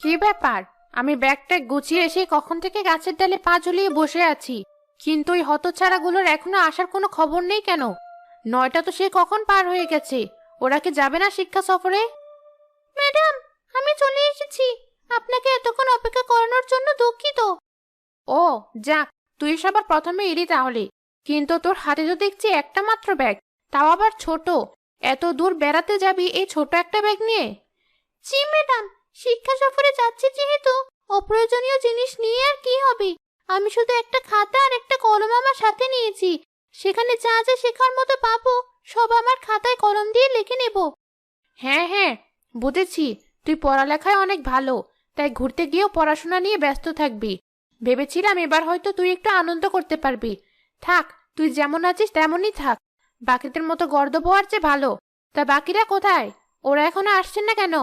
কি ব্যাপার? আমি ব্যাগটা গুছিয়ে এসে কখন থেকে গাছের ডালে পা ঝুলিয়ে বসে আছি? কিন্তু ওই হতচ্ছাড়াগুলোর এখনও আসার কোনো খবর নেই কেন? নয়টা তো সে কখন পার হয়ে গেছে? ওরা কি যাবে না শিক্ষা সফরে? ম্যাডাম, আমি চলে এসেছি। আপনাকে এতক্ষণ অপেক্ষা করানোর জন্য দুঃখিত। ও, যাক, তুই সবার প্রথমে এলি তাহলে। কিন্তু তোর হাতে তো দেখছি একটা মাত্র ব্যাগ। তাও আবার ছোট। এত দূর বেড়াতে যাবি এই ছোট একটা ব্যাগ নিয়ে? জি, ম্যাডাম। শিক্ষা সফরে যাচ্ছি যেহেতু, অপ্রয়োজনীয় জিনিস নিয়ে আর কি হবে? আমি শুধু একটা খাতা আর একটা কলম আমার সাথে নিয়েছি। সেখানে যা যা শেখার মতো পাবো, সব আমার খাতায় কলম দিয়ে লিখে নেব। হ্যাঁ হ্যাঁ বুঝেছি। তুই পড়ালেখায় অনেক ভালো, তাই ঘুরতে গিয়েও পড়াশোনা নিয়ে ব্যস্ত থাকবি। ভেবেছিলাম এবার হয়তো তুই একটু আনন্দ করতে পারবি। থাক, তুই যেমন আছিস তেমনই থাক। বাকিদের মতো গর্দ হওয়ার চেয়ে ভালো, তা বাকিরা কোথায়? ওরা এখনও আসছেন না কেন?